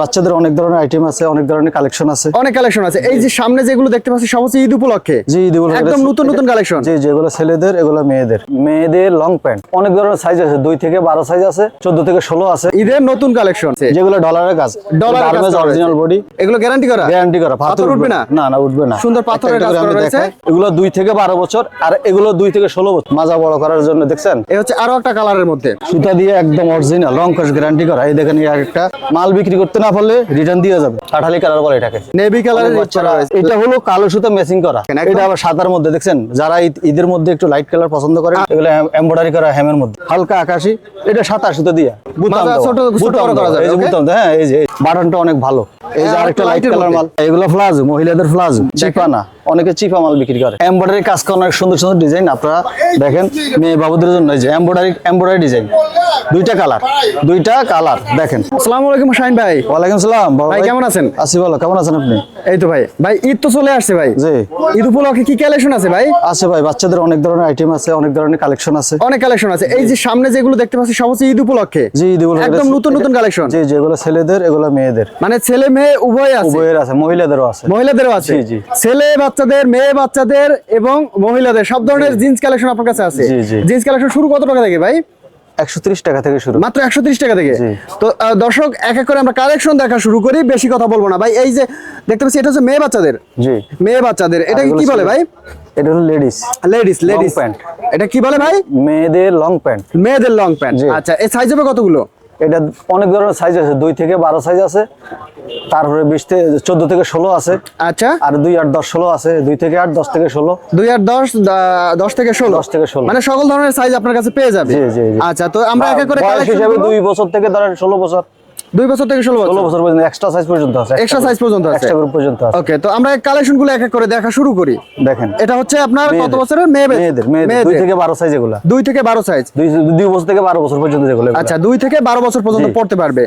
বাচ্চাদের অনেক ধরনের আইটেম আছে অনেক ধরনের কালেকশন আছে। অনেক কালেকশন আছে। এই যে সামনে যেগুলো দেখতে পাচ্ছি সব হচ্ছে ঈদ উপলক্ষে? জি এগুলো একদম নতুন নতুন কালেকশন জি যেগুলো ছেলেদের এগুলো মেয়েদের। মেয়েদের লং প্যান্ট অনেক ধরনের সাইজ আছে দুই থেকে বারো সাইজ আছে চোদ্দ থেকে ষোলো আছে। ঈদের নতুন কালেকশন যেগুলো ডলারের কাজ। ডলারের কাজ অরিজিনাল বডি এগুলো গ্যারান্টি করা? গ্যারান্টি করা। পাথর উঠবে না? না না উঠবে না। সুন্দর পাথরের একটা কাজ করা রয়েছে। এগুলো দুই থেকে বারো বছর আর এগুলো দুই থেকে ষোলো বছর। মাজা বড় করার জন্য দেখছেন? এই হচ্ছে আরও একটা কালারের মধ্যে। সুতা দিয়ে একদম অরিজিনাল রং কস গ্যারান্টি করা। এই দেখেন এই একটা মাল বিক্রি করতে না পারলে রিটার্ন দিয়ে যাবে। কাঠালি কালার বলে এটাকে। নেভি কালারের এটা হলো কালো সুতা মেসিং করা। এটা আবার সাদার মধ্যে দেখছেন? যারা ঈদের মধ্যে একটু লাইট কালার পছন্দ করে এগুলো এমব্রয়ডারি করা হ্যামের মধ্যে। হালকা আকাশি। এটা সাদা সুতা দিয়া। বুতাম ছোট- ছোট বুতাম করা যায় যাবে, এই যে বুতাম হ্যাঁ এই যে বাটনটা অনেক ভালো। এই যে আরেকটা লাইট কালার মাল। এগুলো ফ্লাজ মহিলাদের ফ্লাজ চিপানা। অনেকে চিপা মাল বিক্রি করে। এমব্রয়ডারি কাজ করা অনেক সুন্দর সুন্দর ডিজাইন আপনারা দেখেন মেয়ে বাবুদের জন্য এই যে এমব্রয়ডারি এমব্রয়ডারি ডিজাইন দুইটা কালার দুইটা কালার দেখেন। আসসালামু আলাইকুম শাহিন ভাই। ওয়ালাইকুম সালাম বাবা ভাই, কেমন আছেন? আছি ভালো কেমন আছেন আপনি? এই তো ভাই। ভাই ঈদ তো চলে আসছে ভাই। জি। ঈদ উপলক্ষে কি কালেকশন আছে ভাই? আছে ভাই বাচ্চাদের অনেক ধরনের আইটেম আছে অনেক ধরনের কালেকশন আছে। অনেক কালেকশন আছে। এই যে সামনে যেগুলো দেখতে পাচ্ছি সব হচ্ছে ঈদ উপলক্ষে। জি ঈদ উপলক্ষে একদম নতুন নতুন কালেকশন জি যেগুলো ছেলেদের এগুলো মেয়েদের। মানে ছেলে মেয়ে উভয় আছে? উভয়ের আছে মহিলাদেরও আছে। মহিলাদেরও আছে? জি, জি। ছেলে বাচ্চাদের মেয়ে বাচ্চাদের এবং মহিলাদের সব ধরনের জিন্স কালেকশন আপনার কাছে আছে। জিন্স কালেকশন শুরু কত টাকা থেকে ভাই? একশো ত্রিশ টাকা থেকে শুরু। মাত্র একশো টাকা থেকে? তো দর্শক এক এক করে আমরা কালেকশন দেখা শুরু করি বেশি কথা বলব না। ভাই এই যে দেখতে পাচ্ছি এটা হচ্ছে মেয়ে বাচ্চাদের? জি। মেয়ে বাচ্চাদের এটা কি বলে ভাই? এটা হলো লেডিস। Ladies ladies. Pant। এটা কি বলে ভাই? মেয়েদের লং প্যান্ট মেয়েদের লং প্যান্ট আচ্ছা এই সাইজ হবে কতগুলো? এটা অনেক ধরনের সাইজ আছে দুই থেকে বারো সাইজ আছে তারপরে বিশ থেকে চোদ্দ থেকে ষোলো আছে। আচ্ছা। আর দুই আট দশ ষোলো আছে দুই থেকে আট দশ থেকে ষোলো। দুই আট দশ দশ থেকে ষোলো? দশ থেকে ষোলো। মানে সকল ধরনের সাইজ আপনার কাছে পেয়ে যাবে। আচ্ছা তো আমরা এক করে হিসাবে দুই বছর থেকে ধরেন ষোলো বছর। দুই বছর থেকে ষোলো বছর? বছর পর্যন্ত এক্সট্রা সাইজ পর্যন্ত আছে এক্সট্রা সাইজ পর্যন্ত আছে। এক্সট্রা গ্রুপ পর্যন্ত আছে। ওকে তো আমরা কালেকশনগুলো এক এক করে দেখা শুরু করি। দেখেন। এটা হচ্ছে আপনার কত বছরের? মেয়ে মেয়েদের মেয়েদের। দুই থেকে বারো সাইজ এগুলা। দুই থেকে বারো সাইজ দুই বছর থেকে বারো বছর পর্যন্ত যেগুলো আচ্ছা দুই থেকে বারো বছর পর্যন্ত পড়তে পারবে।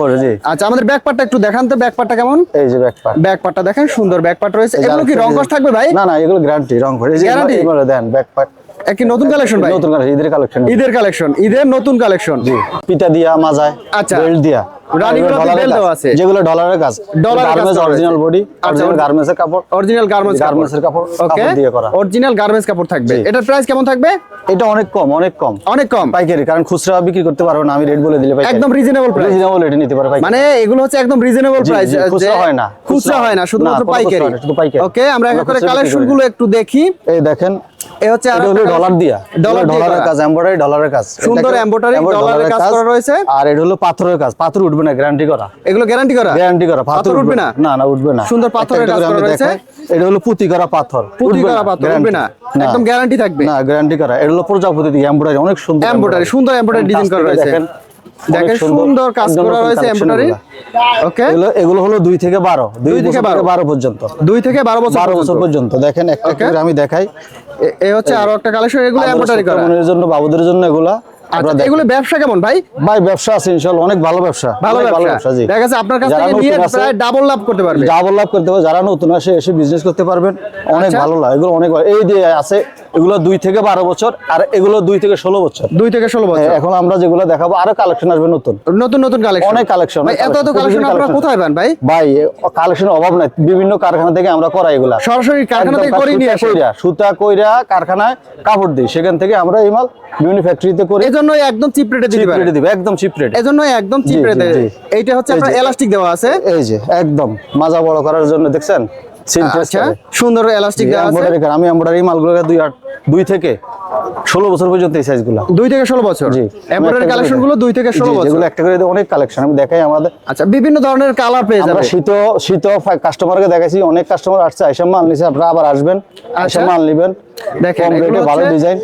আচ্ছা আমাদের একটু দেখান তো ব্যাক পার্টটা কেমন? এই যে ব্যাক পার্ট দেখেন সুন্দর ব্যাক পার্ট রয়েছে এগুলো কি রং কস থাকবে ভাই? না না এগুলো গ্যারান্টি রং যে এগুলো দেন ব্যাক পার্ট একটি নতুন কালেকশন ভাই? নতুন কালেকশন ঈদের কালেকশন ঈদের কালেকশন ঈদের নতুন কালেকশন জি পিটা দিয়া মাজায় আচ্ছা। বেল্ট দিয়া। কাজ। দেওয়া আছে। যেগুলো ডলারের কাজ। গার্মেন্টস অরিজিনাল বডি আচ্ছা, অরিজিনাল গার্মেন্টস কাপড় অরিজিনাল গার্মেন্টস গার্মেন্টস কাপড়। ওকে দিয়ে করা। অরিজিনাল গার্মেন্টস কাপড় থাকবে। এটার প্রাইস কেমন থাকবে? এটা অনেক কম অনেক কম। অনেক কম। পাইকারি কারণ খুচরা বিক্রি করতে পারবে না আমি রেট বলে দিলে পাইকারি। একদম রিজনেবল প্রাইস রিজনেবল রেটে নিতে পারে মানে এগুলো হচ্ছে একদম রিজনেবল প্রাইস খুচরা হয় না। খুচরা হয় না শুধুমাত্র না, কোনো খুচরা পাইকারি। শুধু পাইকারি। ওকে আমরা এক এক করে কালেকশনগুলো একটু দেখি। এই দেখেন এই হচ্ছে আর ডলার দিয়া। ডলার ডলারের কাজ এমব্রয়ডারি ডলারের কাজ। সুন্দর এটাকে- embroidery, embroidery ডলারের কাজ করা রয়েছে। আর এটা হলো পাথরের কাজ পাথর উঠবে না গ্যারান্টি করা। এগুলো গ্যারান্টি করা? গ্যারান্টি করা পাথর উঠবে না? না না উঠবে না। সুন্দর পাথরের কাজ করা রয়েছে। এটা হলো পুঁতি করা পাথর। পুঁতি করা পাথর উঠবে না। একদম গ্যারান্টি থাকবে। না গ্যারান্টি করা। এটা হলো প্রজাপতি দিয়ে এমব্রয়ডারি অনেক সুন্দর এমব্রয়ডারি সুন্দর এমব্রয়ডারি ডিজাইন করা রয়েছে। দেখেন দেখেন সুন্দর কাজ করা রয়েছে এমব্রয়ডারি ওকে এগুলো এগুলো হলো দুই থেকে বারো। দুই দুই থেকে থেকে বারো। বারো পর্যন্ত। দুই থেকে বারো বছর বারো বছর পর্যন্ত। দেখেন একটা. করে আমি দেখাই। এ- এ হচ্ছে আরও একটা কালেকশন এগুলো এমব্রয়ডারি করা। বোনের জন্য বাবুদের জন্য এগুলা। এগুলো ব্যবসা কেমন ভাই? ভাই ব্যবসা আছে ইনশাআল্লাহ অনেক ভালো ব্যবসা। ভালো ব্যবসা। জি। দেখা যাচ্ছে আপনার কাছ যারা থেকে নিয়ে নতুন প্রায় ডাবল লাভ করতে ডাবল লাভ করতে যারা নতুন আসে এসে বিজনেস করতে পারবেন। অনেক আচ্ছা। ভালো লাগে এগুলো অনেক এই দিয়ে আছে এগুলো দুই থেকে বারো বছর আর এগুলো দুই থেকে ষোলো বছর। দুই থেকে ষোলো বছর। এখন আমরা যেগুলো দেখাবো আরও কালেকশন আসবে নতুন। নতুন নতুন কালেকশন অনেক অনেক এত এত কালেকশন আপনারা কোথায় পান ভাই? ভাই কালেকশনের অভাব নাই বিভিন্ন কারখানা থেকে আমরা করাই এগুলা। সরাসরি কারখানা থেকে করে নিয়ে কইরা, সুতা কইরা কারখানায় কাপড় দিই সেখান থেকে আমরা এই মাল বিভিন্ন ফ্যাক্টরিতে করে। এই জন্য একদম চিপ রেটে দিতে চিপ রেটে দিবে একদম চিপ রেটে এই জন্য একদম চিপ রেটে। এইটা হচ্ছে আপনার যে। এলাস্টিক দেওয়া আছে। এই যে একদম মাজা বড় করার জন্য দেখছেন? সিল প্রেস আচ্ছা করে। সুন্দর এলাস্টিক দেওয়া আছে। এমব্রয়ডারি। আমি এমব্রয়ডারি মালগুলো দুই আট দুই থেকে ষোলো বছর পর্যন্ত এই সাইজগুলো দুই থেকে ষোলো বছর? জি। এমব্রয়ডারি কালেকশনগুলো দুই থেকে ষোলো বছর? একটা করে অনেক কালেকশন আমি দেখাই আমাদের আচ্ছা বিভিন্ন ধরনের কালার পেয়ে যাবে। শীত শীত কাস্টমারকে দেখাইছি অনেক কাস্টমার আসছে আইসা মাল নিছে আপনারা আবার আসবেন আইসা আচ্ছা। মাল নেবেন। দেখেন, রেটে ভালো ডিজাইন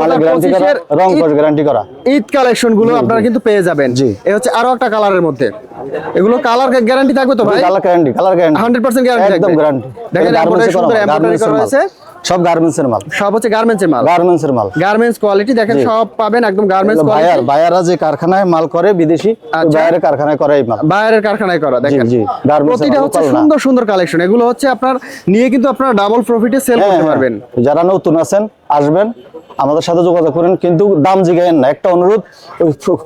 মালে গ্যারান্টি করা 2025 রং গ্যারান্টি করা। ঈদ কালেকশনগুলো আপনারা কিন্তু পেয়ে যাবেন। জি। এই হচ্ছে আরও একটা কালারের মধ্যে। এগুলো কালার গ্যারান্টি থাকবে তো ভাই? Colour guarantee colour guarantee 100% guarantee একদম গ্যারান্টি দেখেন, সুন্দর embroidery করা। সব গার্মেন্টস এর মাল। সব হচ্ছে গার্মেন্টস এর মাল। গার্মেন্টস এর মাল। গার্মেন্টস কোয়ালিটি দেখেন সব পাবেন একদম গার্মেন্টস বায়ার কোয়ালিটি বায়াররা যে কারখানায় মাল করে বিদেশি আচ্ছা। বায়ারের কারখানায় করে এই মাল। বাইরের কারখানায় করা দেখেন। জি, এর প্রতিটা হচ্ছে সুন্দর সুন্দর কালেকশন এগুলো হচ্ছে আপনার নিয়ে কিন্তু আপনারা ডাবল প্রফিটে সেল করতে হ্যাঁ। পারবেন। যারা নতুন আছেন আসবেন। আমাদের সাথে যোগাযোগ করেন কিন্তু দাম জিগায়েন না। একটা অনুরোধ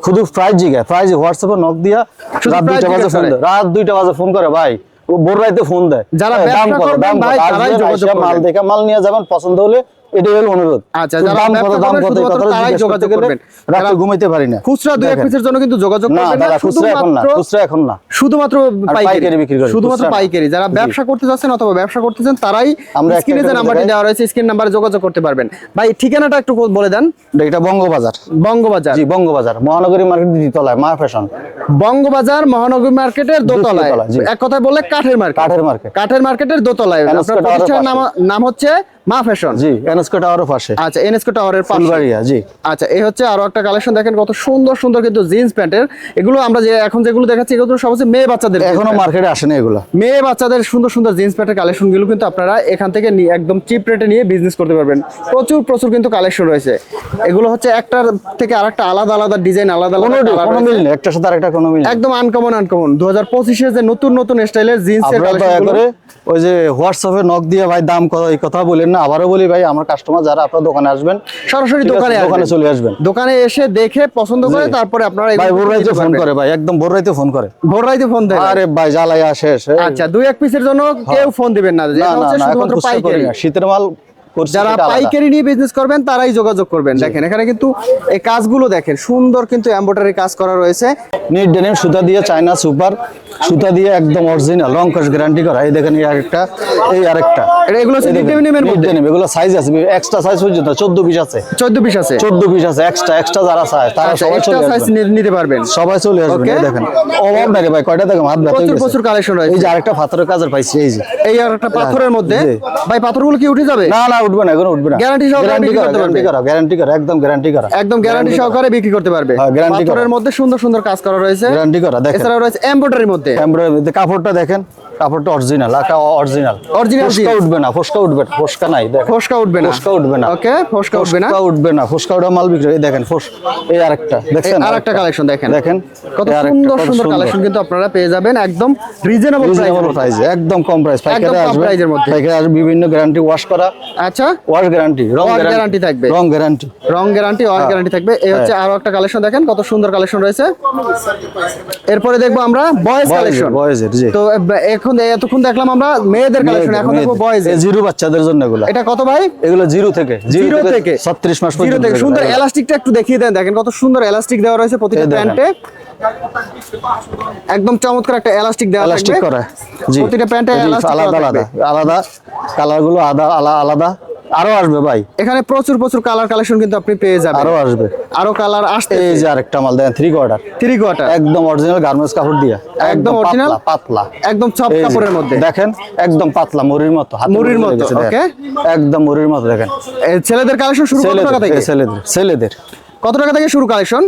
শুধু প্রাইস জিগায় প্রাইস হোয়াটসঅ্যাপে নক দিয়া রাত দুইটা বাজে ফোন রাত দুইটা বাজে ফোন করে ভাই। ও বোর রাইতে ফোন দেয়। যারা দাম কত? দাম মাল। দেখে মাল নিয়ে যাবেন পছন্দ হলে এটাই হলো অনুরোধ। আচ্ছা, দাম কত দাম কত শুধুমাত্র কথাটা তারাই যোগাযোগ করবেন। রাতে ঘুমাইতে পারি না। খুচরা দুই এক পিসের জন্য কিন্তু যোগাযোগ করবেন না খুচরা এখন না খুচরা এখন না। শুধুমাত্র পাইকারি। পাইকারি বিক্রি করি, শুধুমাত্র পাইকারি। যারা ব্যবসা করতে অথবা ব্যবসা করতেছেন তারাই আমরা একটা স্ক্রিনে যে নাম্বারটি দেওয়া রয়েছে স্ক্রিন নাম্বারে যোগাযোগ করতে পারবেন। ভাই ঠিকানাটা একটু বলে দেন। এটা বঙ্গবাজার। বঙ্গবাজার। জি বঙ্গবাজার মহানগরী মার্কেট দ্বিতলায় মা ফ্যাশন। বঙ্গবাজার মহানগর মার্কেটের দোতলায়। দোতলা, এক কথায় বললে কাঠের মার্কেট। কাঠের মার্কেট। কাঠের মার্কেটের দোতলায়। আপনার প্রতিষ্ঠানের নাম হচ্ছে মা ফ্যাশন। জি এনএসকে টাওয়ারের পাশে। আচ্ছা এনএসকো টাওয়ারের পাশে। ফুলবাড়িয়া জি। আচ্ছা এই হচ্ছে আরও একটা কালেকশন। দেখেন কত সুন্দর সুন্দর কিন্তু জিন্স প্যান্টের। এগুলো আমরা যে এখন যেগুলো দেখাচ্ছি এগুলো সব হচ্ছে মেয়ে বাচ্চাদের এখনও। মার্কেটে আসেনি এগুলো। মেয়ে বাচ্চাদের সুন্দর সুন্দর জিন্স প্যান্টের কালেকশনগুলো কিন্তু আপনারা এখান থেকে একদম চিপ রেটে নিয়ে বিজনেস করতে পারবেন। প্রচুর প্রচুর কিন্তু কালেকশন রয়েছে। এগুলো হচ্ছে একটার থেকে আরেকটা আলাদা আলাদা ডিজাইন আলাদা আলাদা কোনো। মিল নেই। একটার সাথে আরেকটা কোনো মিল একদম আনকমন আনকমন যে নতুন নতুন স্টাইলের জিন্সের আপনারা করে ওই যে হোয়াটসঅ্যাপে নক দিয়ে ভাই দাম কত? এই কথা বলেন না। বলি ভাই আমার কাস্টমার যারা আপনার দোকানে আসবেন সরাসরি দোকানে দোকানে চলে আসবেন। দোকানে এসে দেখে পছন্দ করে তারপরে আপনারা ভাই ভোর রাইতে ফোন করে ভাই একদম ভোর রাইতে ফোন করে। ভোর রাইতে ফোন দেয়। আরে ভাই জ্বালাইয়া শেষ আচ্ছা দুই এক পিসের জন্য কেউ ফোন দিবেন না। না না হচ্ছে শুধুমাত্র পাইকারি। শীতের মাল যারা পাইকারি নিয়ে বিজনেস করবেন তারাই যোগাযোগ করবেন। দেখেন এখানে কিন্তু এই কাজগুলো দেখেন সুন্দর কিন্তু এমব্রয়ডারি কাজ করা রয়েছে। নিট ডেনিম সুতা দিয়ে চায়না সুপার সুতা দিয়ে একদম অরিজিনাল রং কস গ্যারান্টি করা। এই দেখেন এই আরেকটা এই আরেকটা। এটা এগুলো হচ্ছে denim এর মধ্যে? এগুলো সাইজ আছে এক্সট্রা সাইজ পর্যন্ত 14 পিস আছে। চোদ্দ পিস আছে? 14 পিস আছে এক্সট্রা এক্সট্রা যারা চায় তারা আচ্ছা সবাই চলে সাইজ নিতে পারবেন। সবাই চলে আসবেন দেখেন। অভাব নাই ভাই কয়টা দেখেন হাত ব্যথা প্রচুর প্রচুর কালেকশন রয়েছে। এই যে আরেকটা পাথরের কাজের পাইছি এই যে। এই আরেকটা পাথরের মধ্যে। ভাই পাথরগুলো কি উঠে যাবে? না না উঠবে না এখন উঠবে না। গ্যারান্টি সহকারে বিক্রি করতে পারবে? গ্যারান্টি করা একদম গ্যারান্টি করা। একদম গ্যারান্টি সহকারে বিক্রি করতে পারবে। গ্যারান্টি মধ্যে সুন্দর সুন্দর কাজ করা রয়েছে। গ্যারান্টি করা দেখেন। এছাড়াও রয়েছে এমব্রয়ডারির মধ্যে। এমব্রয়ডারি কাপড়টা দেখেন। কাপড়টা অরিজিনাল আকা অরিজিনাল ফসকা উঠবে না ফসকা উঠবে না ফসকা নাই দেখেন। ফসকা উঠবে না। ফসকা উঠবে না। ওকে ফসকা উঠবে না। উঠবে না ফসকা উঠা মাল বিক্রি দেখেন ফস এই আরেকটা দেখছেন? আর একটা কালেকশন দেখেন। দেখেন কত সুন্দর সুন্দর কালেকশন কিন্তু আপনারা পেয়ে যাবেন একদম রিজনেবল প্রাইস একদম কম প্রাইস পাইকারি আসবে। মধ্যে। পাইকারি বিভিন্ন গ্যারান্টি ওয়াশ করা। আচ্ছা। ওয়াশ গ্যারান্টি রং গ্যারান্টি থাকবে। রং গ্যারান্টি রং গ্যারান্টি অল গ্যারান্টি থাকবে। এই হচ্ছে আরও একটা কালেকশন দেখেন কত সুন্দর কালেকশন রয়েছে। এরপরে দেখব আমরা বয়েজ কালেকশন বয়েজের জি। তো এখন এতক্ষণ দেখলাম আমরা মেয়েদের কালেকশন এখন দেখো বয়েজ জিরো বাচ্চাদের জন্য এগুলো। এটা কত ভাই? এগুলো জিরো থেকে জিরো থেকে ছত্রিশ মাস পর্যন্ত থেকে। সুন্দর এলাস্টিকটা একটু দেখিয়ে দেন দেখেন কত সুন্দর এলাস্টিক দেওয়া রয়েছে প্রতিটা প্যান্টে। একদম চমৎকার একটা এলাস্টিক দেওয়া এলাস্টিক করা। জি। প্রতিটা প্যান্টে আলাদা আলাদা। আলাদা কালারগুলো আলাদা আলাদা আলাদা। আরও আসবে ভাই। এখানে প্রচুর প্রচুর কালার কালেকশন কিন্তু আপনি পেয়ে যাবেন। আরও আসবে। আরও কালার আসতে এই যে আরেকটা মাল দেখেন থ্রি কোয়ার্টার থ্রি কোয়ার্টার একদম অরিজিনাল গার্মেন্টস কাপড় দিয়া। একদম অরিজিনাল পাতলা একদম সব কাপড়ের মধ্যে? দেখেন একদম পাতলা মুড়ির মতো হাতে মুড়ির মতো, ওকে একদম মুড়ির মতো দেখেন। এই ছেলেদের কালেকশন শুরু কত টাকা থেকে? ছেলেদের ছেলেদের। কত টাকা থেকে শুরু কালেকশন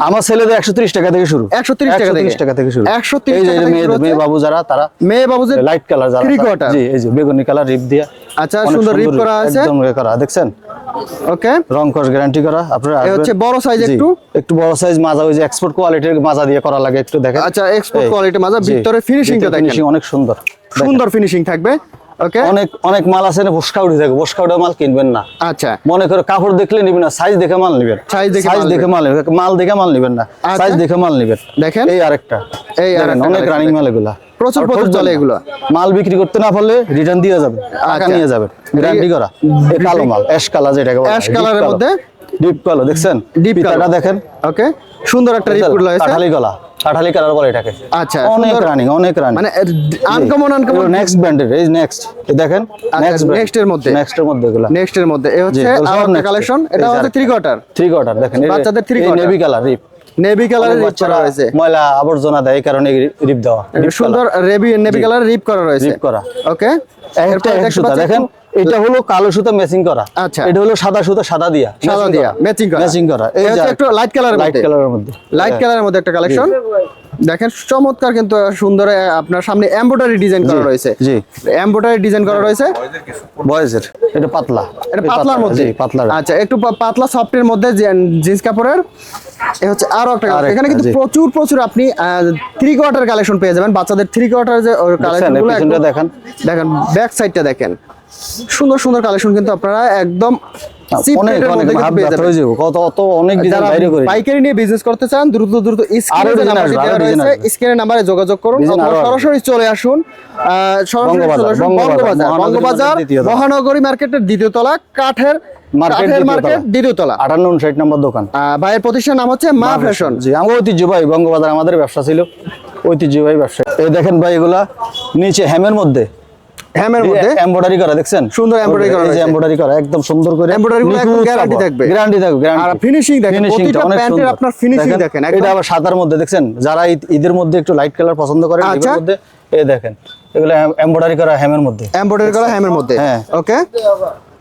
আমার ছেলেদের একশো ত্রিশ টাকা থেকে শুরু 130 টাকা থেকে? টাকা থেকে শুরু 130 এই যে টাকা মেয়ে? বাবু যারা তারা মেয়ে বাবু যে লাইট কালার যারা Three তারা- জি এই যে বেগুনি কালার রিপ দিয়া আচ্ছা, সুন্দর rip করা আছে। একদম এ করা দেখছেন ওকে রং কস গ্যারান্টি করা আপনারা এ আসবেন। হচ্ছে বড় সাইজ একটু? একটু বড় সাইজ মাজা ওই যে এক্সপোর্ট কোয়ালিটির মাজা দিয়ে করা লাগে একটু দেখেন আচ্ছা, এক্সপোর্ট এই, quality মাজা, ভিতরে ফিনিশিংটা দেখেন। finishing অনেক সুন্দর সুন্দর ফিনিশিং থাকবে ওকে অনেক অনেক মাল আছে না বসকা উঠে থাকে বসকা উঠে মাল কিনবেন না আচ্ছা মনে করে কাপড় দেখলে নিবেন না সাইজ দেখে মাল নিবেন দেখে সাইজ দেখে মাল নিবেন মাল দেখে মাল নিবেন না আচ্ছা। সাইজ দেখে মাল নিবেন দেখেন। এই আরেকটা এই আরেকটা অনেক রানিং মাল এগুলা প্রচুর প্রচুর চলে এগুলো। মাল বিক্রি করতে না পারলে রিটার্ন দিয়ে যাবেন টাকা আচ্ছা। নিয়ে যাবেন গ্যারান্টি করা এই কালো মাল অ্যাশ কালার যেটাকে বলা হয়, Ash deep colour এর কালো। মধ্যে? ডিপ কালো দেখছেন? পিতাটা কালো। দেখেন। ওকে সুন্দর একটা রিপোর্ট রয়েছে কাঠালি গলা কাঠালি কালার বলে এটাকে। আচ্ছা, অনেক। রানিং অনেক রানিং মানে আনকমন আনকমন নেক্সট ব্র্যান্ডের এই নেক্সট দেখেন নেক্সট আচ্ছা, next এর মধ্যে? নেক্সট এর মধ্যে এগুলা। নেক্সট এর মধ্যে। এ হচ্ছে একটা কালেকশন এটা হচ্ছে। থ্রি কোয়ার্টার থ্রি কোয়ার্টার দেখেন বাচ্চাদের three quarter। Navy colour rip navy কালারের রিপ করা রয়েছে ময়লা আবর্জনা দেয় এই কারণে রিপ দেওয়া। সুন্দর রেবি নেভি কালার রিপ করা রয়েছে। Rip করা। ওকে। একটা দেখেন? এটা হলো কালো সুতা ম্যাচিং করা। আচ্ছা। এটা হলো সাদা সুতা সাদা দিয়া। সাদা দিয়া ম্যাচিং করা। ম্যাচিং করা। এই হচ্ছে একটু লাইট কালারের লাইট কালারের মধ্যে। লাইট হ্যাঁ। কালারের মধ্যে একটা কালেকশন দেখেন চমৎকার কিন্তু সুন্দর আপনার সামনে এমব্রয়ডারি ডিজাইন করা রয়েছে। জি। এমব্রয়ডারি ডিজাইন করা রয়েছে। বয়েজের। এটা পাতলা। এটা পাতলার মধ্যে। পাতলা আচ্ছা একটু পাতলা সফটের মধ্যে জিন্স কাপড়ের এ হচ্ছে আরও একটা। এখানে কিন্তু প্রচুর প্রচুর আপনি থ্রি কোয়ার্টার কালেকশন পেয়ে যাবেন। বাচ্চাদের থ্রি কোয়ার্টার যে কালেকশন দেখেন দেখেন। ব্যাক সাইডটা দেখেন। সুন্দর সুন্দর কালেকশন কিন্তু আপনারা একদম অনেক অনেক মধ্যে হাত কিন্তু পেয়ে ব্যথা যাবেন। হয়ে যাবে। কত অত অনেক ডিজাইন বাইরে করে। পাইকারি নিয়ে বিজনেস করতে চান দ্রুত দ্রুত স্ক্রিনে design দেওয়া রয়েছে আসবে। স্ক্রিনের যোগাযোগ করুন অথবা সরাসরি চলে আসুন সরাসরি চলে আসুন বঙ্গবাজার, বঙ্গবাজার মহানগরী মার্কেটের দ্বিতীয় তলা। কাঠের নম্বর দোকান। ভাইয়ের প্রতিষ্ঠান নাম হচ্ছে মা ফ্যাশন। জি আমার ঐতিহ্যবাহী বঙ্গবাজার আমাদের ব্যবসা ছিল। ঐতিহ্যবাহী ব্যবসা। এই দেখেন ভাই এগুলা নিচে হ্যামের মধ্যে। হ্যামের মধ্যে? এমব্রয়ডারি করা দেখছেন? সুন্দর embroidery করা রয়েছে। এমব্রয়ডারি করা একদম সুন্দর করে Embroidery গুলো একদম guarantee থাকবে। গ্যারান্টি থাকবে আর গ্যারান্টি finishing দেখেন, প্রতিটা এর আপনার finishing দেখেন, এটা আবার সাদার মধ্যে দেখছেন? যারা ঈদের মধ্যে একটু লাইট কালার পছন্দ করেন আচ্ছা। এগুলোর মধ্যে এই দেখেন এগুলো এমব্রয়ডারি করা হ্যামের মধ্যে। এমব্রয়ডারি করা হ্যামের মধ্যে। হ্যাঁ। ওকে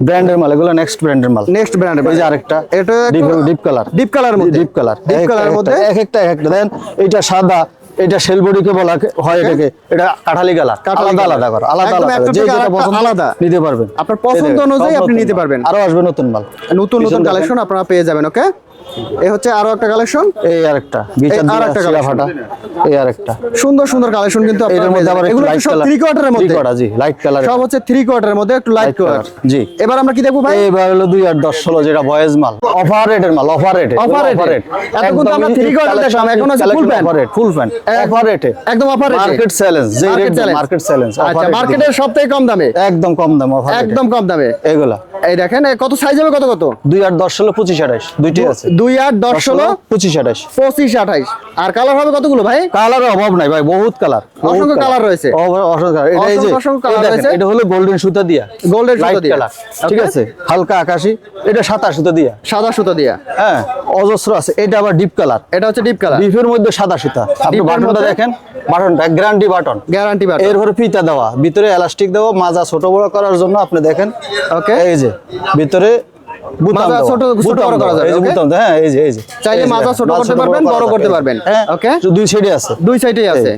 ব্র্যান্ডের মাল এগুলো নেক্সট ব্র্যান্ডের মাল। নেক্সট ব্র্যান্ডের এই যে আরেকটা এটা deep deep colour deep colour মধ্যে। ডিপ কালার ডিপ কালার মধ্যে। এক একটা এক একটা। দেন এটা সাদা এটা শেলবডিকে বলা হয় এটাকে এটা কাঠালি গালা আলাদা আলাদা করা আলাদা আলাদা। যে যেটা পছন্দ আলাদা। নিতে পারবেন। আপনার পছন্দ অনুযায়ী আপনি নিতে পারবেন। আরও আসবে নতুন মাল। নতুন নতুন কালেকশন আপনারা পেয়ে যাবেন ওকে এই হচ্ছে আরও একটা কালেকশন এই আরেকটা। আর একটা এই আরেকটা। সুন্দর সুন্দর কালেকশন কিন্তু এটার মধ্যে আবার এগুলো সব কোয়ার্টারের মধ্যে। জি লাইট কালার সব হচ্ছে থ্রি কোয়ার্টারের মধ্যে একটু লাইট কালার জি। এবার আমরা কি দেখব ভাই? এবার হলো দুই আট দশ ষোলো যেটা বয়েজ মাল। অফার রেটের মাল অফার রেটে rate এ? এতক্ষণ তো আমরা three quarter দেখলাম, এখন আছে full pant। Full pant offer রেটে একদম rate এ? মার্কেট চ্যালেঞ্জ যে রেট মার্কেট চ্যালেঞ্জ আচ্ছা মার্কেটের সবথেকে কম দামে? একদম কম দাম অফার একদম কম দামে। এগুলা। এই দেখেন কত সাইজ হবে কত কত? দুই আট দশ ষোলো পঁচিশ আঠাশ দুইটি আছে। দুই আট দশ ষোলো পঁচিশ আঠাশ। পঁচিশ আঠাইশ আর কালার হবে কতগুলো ভাই? কালারের অভাব নাই ভাই বহুত কালার অসংখ্য কালার রয়েছে। এটা হলো গোল্ডেন সুতা দিয়া। Golden সুতা দিয়া। ঠিক আছে? হালকা আকাশি এটা সাদা সুতা দিয়া। সাদা সুতো দিয়া। হ্যাঁ অজস্র আছে। এটা আবার ডিপ কালার এটা হচ্ছে ডিপ কালার ডিপের মধ্যে সাদা সুতা। আপনি বাটনটা দেখেন বাটনটা গ্যারান্টি বাটন গ্যারান্টি বার এর ফিতা দেওয়া। ভিতরে এলাস্টিক দেওয়া মাজা ছোট বড় করার জন্য আপনি দেখেন। Okay. এই যে ভিতরে ছোট- ছোট করা যাবে, এই যে okay? বুতাম দেওয়া, হ্যাঁ এই যে এই যে। চাইলে মাজা দেখেন, ছোট করতে পারবেন, বড় করতে পারবেন। দুই সাইডে আছে। দুই সাইডেই আছে।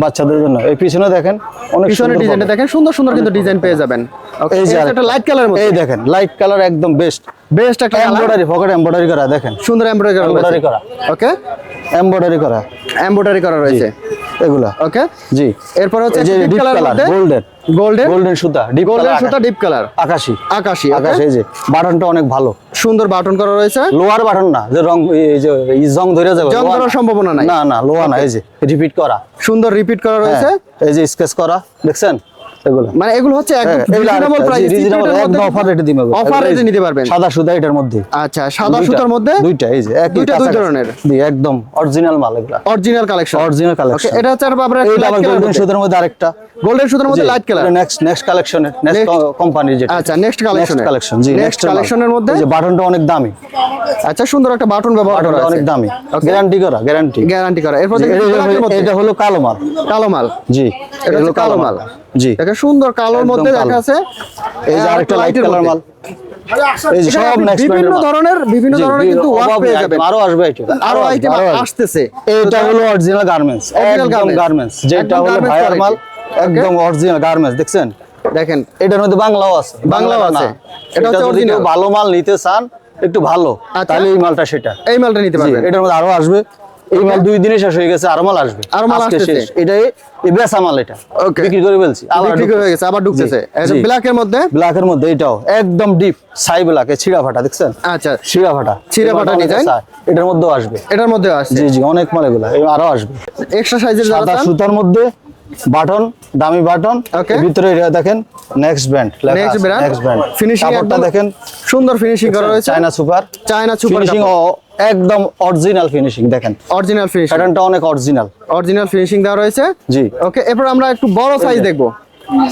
বাচ্চাদের জন্য। এই পিছনে দেখেন অনেক পিছনের সুন্দর ডিজাইনটা দেখেন সুন্দর সুন্দর কিন্তু ডিজাইন পেয়ে যাবেন। এই যে একটা লাইট কালারের মধ্যে। এই দেখেন লাইট কালার একদম বেস্ট বেস্ট একটা এমব্রয়ডারি পকেট এমব্রয়ডারি করা দেখেন। সুন্দর এমব্রয়ডারি করা ওকে? এমব্রয়ডারি করা। এমব্রয়ডারি করা রয়েছে। এগুলা। ওকে? জি। এরপর হচ্ছে deep colour golden golden golden সুতা ডিপ গোল্ডেন সুতা ডিপ কালার আকাশি। আকাশি আকাশ এই যে বাটনটা অনেক ভালো। সুন্দর বাটন করা রয়েছে? লোয়ার বাটন না যে রং এই যে জং ধরে যাবে জং ধরার সম্ভাবনা নাই। না না লোহা না এই যে রিপিট করা। সুন্দর রিপিট করা রয়েছে? হ্যাঁ, এই যে স্কেচ করা দেখছেন? এগুলো। মানে এগুলো হচ্ছে রিজনেবল প্রাইস একদম অফার রেটে দিবে অফার রেটে নিতে পারবেন। সাদা সুতা এটার মধ্যে। আচ্ছা সাদা সুতার মধ্যে? দুইটা এই যে একই দুইটা দুই ধরনের। একদম অরিজিনাল মাল এগুলা। অরিজিনাল কালেকশন অরিজিনাল কালেকশন এটা হচ্ছে আপনার গোল্ডেন সুতার মধ্যে আরেকটা। গোল্ডেন সুতার মধ্যে লাইট কালার নেক্সট নেক্সট কালেকশনের নেক্সট কোম্পানির যেটা। আচ্ছা, নেক্সট এর। কালেকশন জি নেক্সট এর মধ্যে? যে বাটনটা অনেক দামি। আচ্ছা সুন্দর একটা বাটন ব্যবহার করা অনেক দামি। গ্যারান্টি করা গ্যারান্টি গ্যারান্টি করা। এরপর এটা হলো কালো মাল। কালো মাল। জি এটা হচ্ছে কালো মাল। জি। দেখেন সুন্দর কালোর মধ্যে দেখা আছে। এই যে আরেকটা লাইট কালার মাল। বিভিন্ন ধরনের বিভিন্ন ধরনের কিন্তু ওয়ার্ক পেয়ে যাবেন। আরও আসবে আইটেম আরও আইটেম আসতেছে। এটা হলো অরিজিনাল গার্মেন্টস একদম গার্মেন্টস যেটা হলো ভাইয়ার মাল। একদম অরিজিনাল গার্মেন্টস দেখছেন? দেখেন এটার মধ্যে বাংলাও আছে। বাংলাও আছে। এটা এটা হচ্ছে original। ভালো মাল নিতে চান একটু ভালো আচ্ছা। তাহলে এই মালটা সেটা। এই মালটা নিতে পারবেন। এটার মধ্যে আরও আসবে। এই মাল দুই দিনে শেষ হয়ে গেছে আরও মাল আসবে। আরও মাল। শেষ। এটাই এই বেচা মাল এটা। Okay. বিক্রি করে ফেলছি আবার বিক্রি হয়ে গেছে আবার ঢুকতেছে। জি। ব্ল্যাক এর মধ্যে? ব্ল্যাকের মধ্যে এটাও একদম ডিপ সাই ব্ল্যাক ছিড়া ফাটা দেখছেন? আচ্ছা। ছিড়া ফাটা ছিঁড়া ফাটা design? আছে। এটার মধ্যেও আসবে। এটার মধ্যে আসছে। জি জি অনেক মাল এগুলো আরও আসবে। এক্সট্রা সাইজের যারা সুতার মধ্যে বাটন দামি বাটন। Okay. ভিতরে এটা দেখেন next brand next brand next brand finishing কাপড়টা দেখেন সুন্দর ফিনিশিং করা রয়েছে। China super China super finishing একদম অরিজিনাল ফিনিশিং দেখেন। অরিজিনাল ফিনিশিং প্যাটার্নটা অনেক অরিজিনাল অরিজিনাল ফিনিশিং দেওয়া রয়েছে। জি। ওকে এরপর আমরা একটু বড় সাইজ দেখব।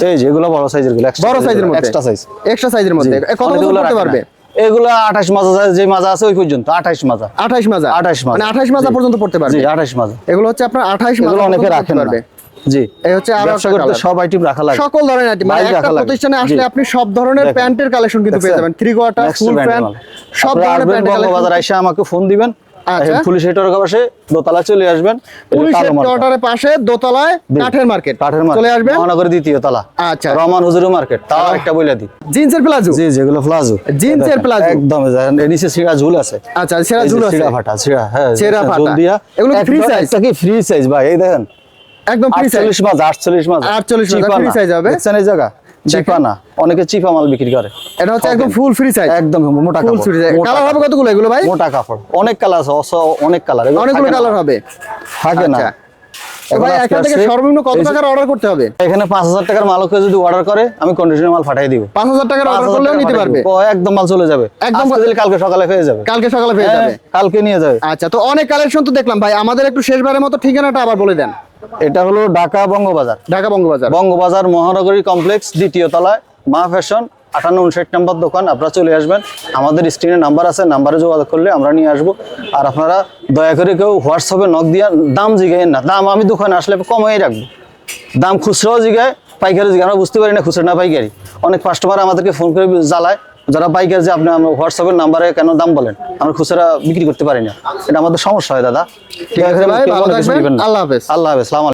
এই যে এগুলো বড় সাইজেরগুলো বড় সাইজের মধ্যে। এক্সট্রা সাইজ এক্সট্রা সাইজের মধ্যে। কত বছর করতে পারবে? এগুলো 28 মাজা যে মাজা আছে ওই পর্যন্ত 28 মাজা। 28 মাজা। 28 মাজা। মানে 28 মাজা পর্যন্ত পড়তে পারবে। 28 মাজা। এগুলো হচ্ছে আপনার 28 মাজা এগুলো অনেকে রাখেন পারবে। জি। এই হচ্ছে আরও ব্যবসা একটা করতে colour। সব আইটেম রাখা লাগে। সকল ধরনের আইটেম। মানে একটা প্রতিষ্ঠানে আসলে আপনি সব ধরনের প্যান্টের কালেকশন কিন্তু পেয়ে যাবেন। থ্রি কোয়ার্টার ফুল প্যান্ট সব ধরনের প্যান্টের বঙ্গবাজার আইসা আমাকে ফোন দিবেন। আচ্ছা। পুলিশ হেটার পাশে দোতলা চলে আসবেন। পাশে দোতলায় কাঠের মার্কেট কাঠের মার্কেট চলে আসবেন। মহানগরী দ্বিতীয় তলা। আচ্ছা। রহমান হুজুর মার্কেট তাও একটা বইলা জিন্সের প্লাজো? জি যেগুলো প্লাজো। জিন্সের প্লাজো। একদম নিচে সিরা ঝুল আছে। আচ্ছা সেরা ঝুল আছে। সিরা ফাটা সিরা হ্যাঁ ফাটা। দিয়া। এগুলো কি ফ্রি সাইজ ভাই? এই দেখেন। একদম ফ্রি সাইজ 48 মাস 48 মাস 48 মাস, চিপা free হবে। দেখছেন এই জায়গা। চিপা না অনেকে চিপা মাল বিক্রি করে। এটা হচ্ছে একদম ফুল ফ্রি সাইজ একদম মোটা ফুল ফ্রি সাইজ কালার হবে কতগুলো এগুলো ভাই? মোটা কাপড়। অনেক কালার আছে অনেক কালার অনেকগুলো কালার হবে। থাকে না। আচ্ছা। তো এবার ভাই এখান থেকে সর্বনিম্ন কত টাকার অর্ডার করতে হবে? এখানে পাঁচ হাজার টাকার মাল কেউ যদি অর্ডার করে আমি কন্ডিশনার মাল পাঠিয়ে দিব। পাঁচ হাজার টাকার অর্ডার করলেও নিতে পারবে। ও, একদম মাল চলে যাবে। একদম- কালকে সকালে হয়ে যাবে। কালকে সকালে হ্যাঁ, যাবে। কালকে নিয়ে যাবে। আচ্ছা তো অনেক কালেকশন তো দেখলাম ভাই। আমাদের একটু শেষবারের মতো ঠিকানাটা আবার বলে দেন। এটা হলো ঢাকা বঙ্গবাজার। ঢাকা বঙ্গবাজার। বঙ্গবাজার মহানগরী কমপ্লেক্স দ্বিতীয় তলায় মা ফ্যাশন আটান্ন উনষাট নাম্বার দোকান আপনারা চলে আসবেন। আমাদের স্ক্রিনে নাম্বার আছে নাম্বারে যোগাযোগ করলে আমরা নিয়ে আসব। আর আপনারা দয়া করে কেউ হোয়াটসঅ্যাপে নক দিয়ে দাম জিগাইন না। দাম আমি দোকানে আসলে কমাই রাখব। দাম খুচরাও জিগায় পাইকারি জিগায়। আমরা বুঝতে পারি না খুচরা না পাইকারি। অনেক কাস্টমার আমাদেরকে ফোন করে জ্বালায় যারা পাইকার যে আপনি হোয়াটসঅ্যাপের নাম্বারে কেন দাম বলেন? আমরা খুচরা বিক্রি করতে পারি না। এটা আমাদের সমস্যা হয় দাদা। ঠিক আছে। আল্লাহ হাফেজ। আল্লাহ হাফেজ